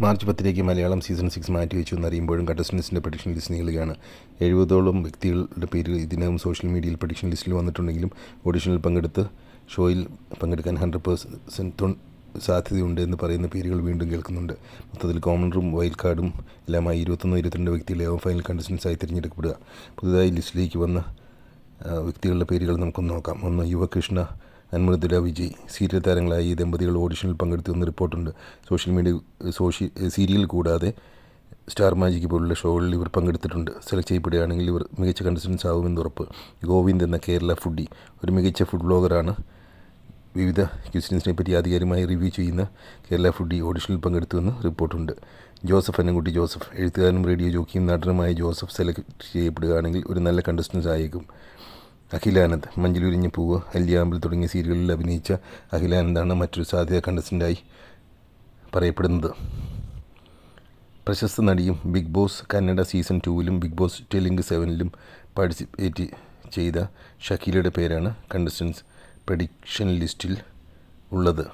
March പത്തിലേക്ക് Malayalam season six മാറ്റിവെച്ചു എന്നറിയുമ്പോഴും കണ്ടസ്റ്റൻസിന്റെ പ്രഡിക്ഷൻ ലിസ്റ്റ് നീളുകയാണ്. എഴുപതോളം വ്യക്തികളുടെ പേര് ഇതിനകം സോഷ്യൽ മീഡിയയിൽ പ്രഡിക്ഷൻ ലിസ്റ്റിൽ വന്നിട്ടുണ്ടെങ്കിലും ഓഡിഷനിൽ പങ്കെടുത്ത് ഷോയിൽ പങ്കെടുക്കാൻ ഹൺഡ്രഡ് പേഴ്സന്റ് സാധ്യതയുണ്ട് എന്ന് പറയുന്ന പേരുകൾ വീണ്ടും കേൾക്കുന്നുണ്ട്. മൊത്തത്തിൽ കോമൺ റൂം വൈൽഡ് കാർഡും എല്ലാമായി ഇരുപത്തൊന്ന് ഇരുപത്തിരണ്ട് വ്യക്തികളെ ഫൈനൽ കണ്ടസ്റ്റൻസായി തിരഞ്ഞെടുക്കപ്പെടുക. പുതുതായി ലിസ്റ്റിലേക്ക് വന്ന വ്യക്തികളുടെ പേരുകൾ നമുക്കൊന്ന് നോക്കാം. ഒന്ന് യുവകൃഷ്ണ അൻമൃദുല വിജയ് സീരിയൽ താരങ്ങളായി ഈ ദമ്പതികൾ ഓഡിഷനിൽ പങ്കെടുത്തു എന്ന് റിപ്പോർട്ടുണ്ട്. സോഷ്യൽ മീഡിയ സോഷ്യൽ സീരിയൽ കൂടാതെ സ്റ്റാർ മാജിക് പോലുള്ള ഷോകളിൽ ഇവർ പങ്കെടുത്തിട്ടുണ്ട്. സെലക്ട് ചെയ്യപ്പെടുകയാണെങ്കിൽ ഇവർ മികച്ച കണ്ടസ്റ്റൻസ് ആവുമെന്ന് ഉറപ്പ്. ഗോവിന്ദ് എന്ന കേരള ഫുഡി ഒരു മികച്ച ഫുഡ് ബ്ലോഗറാണ്. വിവിധ ക്യൂസിൻസിനെ പറ്റി ആധികാരികമായി റിവ്യൂ ചെയ്യുന്ന കേരള ഫുഡി ഓഡിഷനിൽ പങ്കെടുത്തുവെന്ന് റിപ്പോർട്ടുണ്ട്. ജോസഫ് അന്നൻകുട്ടി ജോസഫ് എഴുത്തുകാരനും റേഡിയോ ജോക്കിയും നടനുമായ ജോസഫ് സെലക്ട് ചെയ്യപ്പെടുകയാണെങ്കിൽ ഒരു നല്ല കണ്ടസ്റ്റൻസ് ആയേക്കും. അഖിലാനന്ദ് മഞ്ചിലുരിഞ്ഞ പൂവ് അല്യാമ്പിൽ തുടങ്ങിയ സീരിയലുകളിൽ അഭിനയിച്ച അഖിലാനന്ദാണ് മറ്റൊരു സാധ്യത കണ്ടസ്റ്റന്റായി പറയപ്പെടുന്നത്. പ്രശസ്ത നടിയും ബിഗ് ബോസ് കന്നഡ സീസൺ ടൂവിലും ബിഗ് ബോസ് ടെലിങ്ക് സെവനിലും പാർട്ടിസിപ്പേറ്റ് ചെയ്ത ഷക്കീലയുടെ പേരാണ് കണ്ടസ്റ്റൻസ് പ്രഡിക്ഷൻ ലിസ്റ്റിൽ ഉള്ളത്.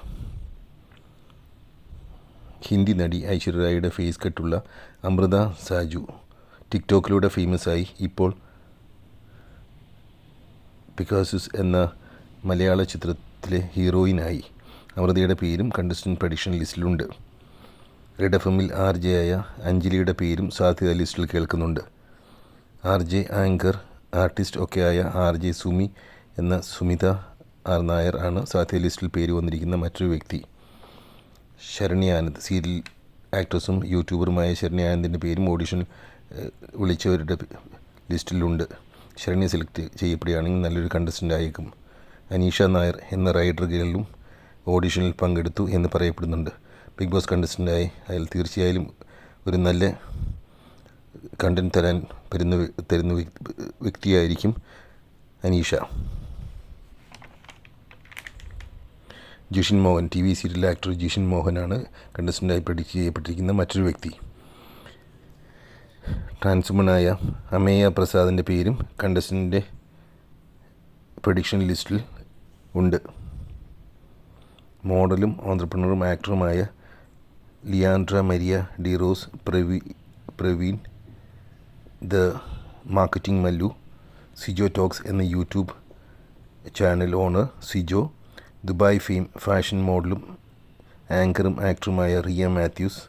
ഹിന്ദി നടി ഐശ്വര്യ റായിയുടെ ഫേസ് കട്ടുള്ള അമൃത സാജു ടിക്ടോക്കിലൂടെ ഫേമസായി ഇപ്പോൾ പിക്കാസുസ് എന്ന മലയാള ചിത്രത്തിലെ ഹീറോയിനായി അമൃതയുടെ പേരും കണ്ടസ്റ്റന്റ് പ്രഡിക്ഷൻ ലിസ്റ്റിലുണ്ട് റെഡ് എഫ് എമ്മിൽ ആർ ജെ ആയ അഞ്ജലിയുടെ പേരും സാധ്യത ലിസ്റ്റിൽ കേൾക്കുന്നുണ്ട്. ആർ ജെ ആങ്കർ ആർട്ടിസ്റ്റ് ഒക്കെ ആയ ആർ ജെ സുമി എന്ന സുമിത ആർ നായർ ആണ് സാധ്യത ലിസ്റ്റിൽ പേര് വന്നിരിക്കുന്ന മറ്റൊരു വ്യക്തി. ശരണി ആനന്ദ് സീരിയൽ ആക്ട്രസും യൂട്യൂബറുമായ ശരണി ആനന്ദിന്റെ പേരും ഓഡിഷൻ വിളിച്ചവരുടെ ലിസ്റ്റിലുണ്ട് ശരണ്യ സെലക്ട് ചെയ്യപ്പെടുകയാണെങ്കിൽ നല്ലൊരു കണ്ടസ്റ്റന്റ് ആയേക്കും. അനീഷ നായർ എന്ന റൈഡർ ഗേളിലും ഓഡിഷനിൽ പങ്കെടുത്തു എന്ന് പറയപ്പെടുന്നുണ്ട്. ബിഗ് ബോസ് കണ്ടസ്റ്റന്റായി അയാൾ തീർച്ചയായും ഒരു നല്ല കണ്ടന്റ് തരാൻ വരുന്ന തരുന്ന വ്യക്തിയായിരിക്കും Aneesha. Jishin Mohan T V serial actor Jishin മോഹനാണ് കണ്ടസ്റ്റന്റായി പ്രഡിക്റ്റ് ചെയ്യപ്പെട്ടിരിക്കുന്ന മറ്റൊരു വ്യക്തി. ട്രാൻസ്വുമണായ അമേയ പ്രസാദിന്റെ പേരും കണ്ടസ്റ്റന്റെ പ്രഡിക്ഷൻ ലിസ്റ്റിൽ ഉണ്ട്. മോഡലും ഓൺട്രപ്രണറും ആക്ടറുമായ Leandra Maria Derose പ്രവീ Praveen the marketing Mallu Sijo talks എന്ന YouTube channel owner Sijo Dubai fame fashion മോഡലും ആങ്കറും ആക്ടറുമായ റിയ മാത്യൂസ്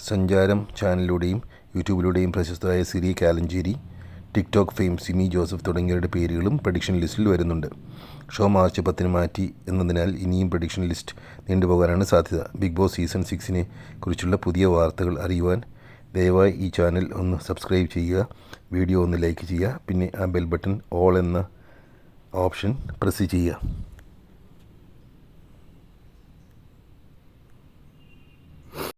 സഞ്ചാരം ചാനലിലൂടെയും യൂട്യൂബിലൂടെയും പ്രശസ്തരായ Siri Kalancheri TikTok fame Simi Joseph തുടങ്ങിയവരുടെ പേരുകളും പ്രഡിക്ഷൻ ലിസ്റ്റിൽ വരുന്നുണ്ട്. ഷോ മാർച്ച് പത്തിന് മാറ്റി എന്നതിനാൽ ഇനിയും പ്രഡിക്ഷൻ ലിസ്റ്റ് നീണ്ടുപോകാനാണ് സാധ്യത. ബിഗ് ബോസ് സീസൺ സിക്സിനെ കുറിച്ചുള്ള പുതിയ വാർത്തകൾ അറിയുവാൻ ദയവായി ഈ ചാനൽ ഒന്ന് സബ്സ്ക്രൈബ് ചെയ്യുക വീഡിയോ ഒന്ന് ലൈക്ക് ചെയ്യുക പിന്നെ ആ ബെൽ ബട്ടൺ ഓൾ എന്ന ഓപ്ഷൻ പ്രസ് ചെയ്യുക.